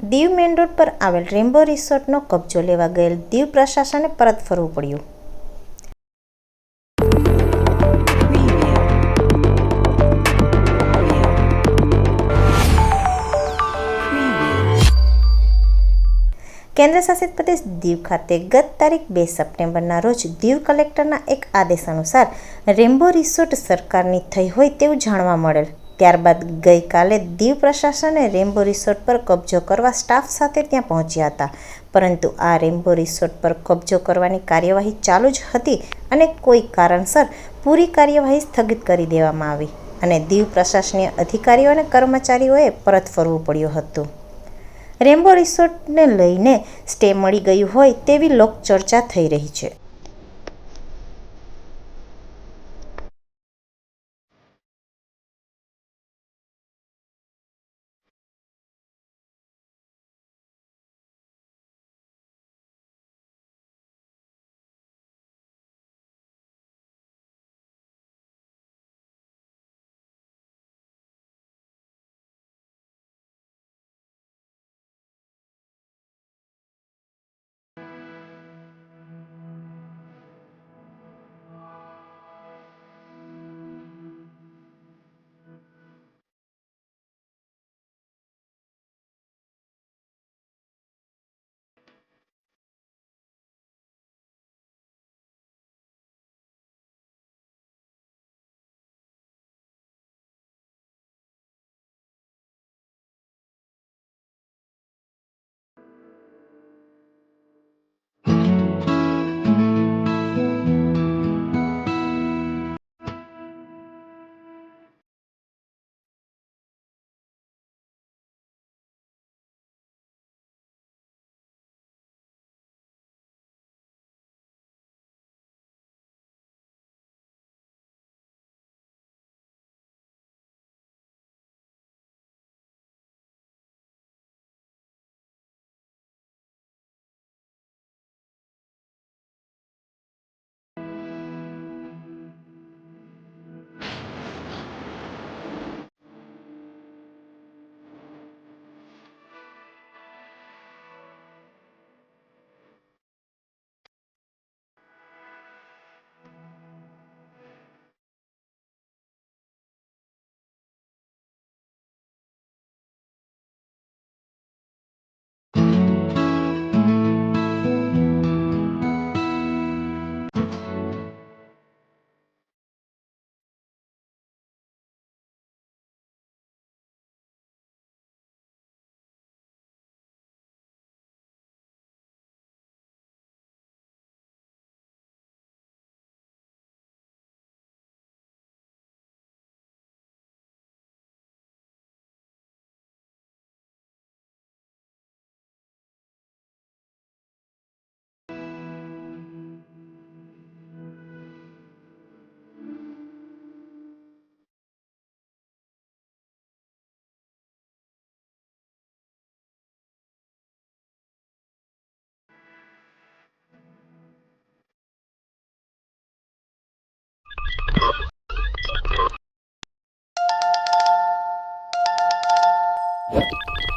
Diu main road પર આવેલ Rambo રિસોર્ટનો કબજો લેવા ગયેલ દીવ પ્રશાસને પરત ફરવું પડ્યું. કેન્દ્રશાસિત પ્રદેશ દીવ ખાતે ગત તારીખ બે સપ્ટેમ્બરના રોજ દીવ કલેક્ટરના એક આદેશ અનુસાર રેમ્બો રિસોર્ટ સરકારની થઈ હોય તેવું જાણવા મળેલ. ત્યારબાદ ગઈકાલે દીવ પ્રશાસને રેમ્બો રિસોર્ટ પર કબજો કરવા સ્ટાફ સાથે ત્યાં પહોંચ્યા હતા. પરંતુ આ રેમ્બો રિસોર્ટ પર કબજો કરવાની કાર્યવાહી ચાલુ જ હતી અને કોઈ કારણસર પૂરી કાર્યવાહી સ્થગિત કરી દેવામાં આવી અને દીવ પ્રશાસનીય અધિકારીઓ અને કર્મચારીઓએ પરત ફરવું પડ્યું હતું. રેમ્બો રિસોર્ટને લઈને સ્ટે મળી ગયું હોય તેવી લોકચર્ચા થઈ રહી છે.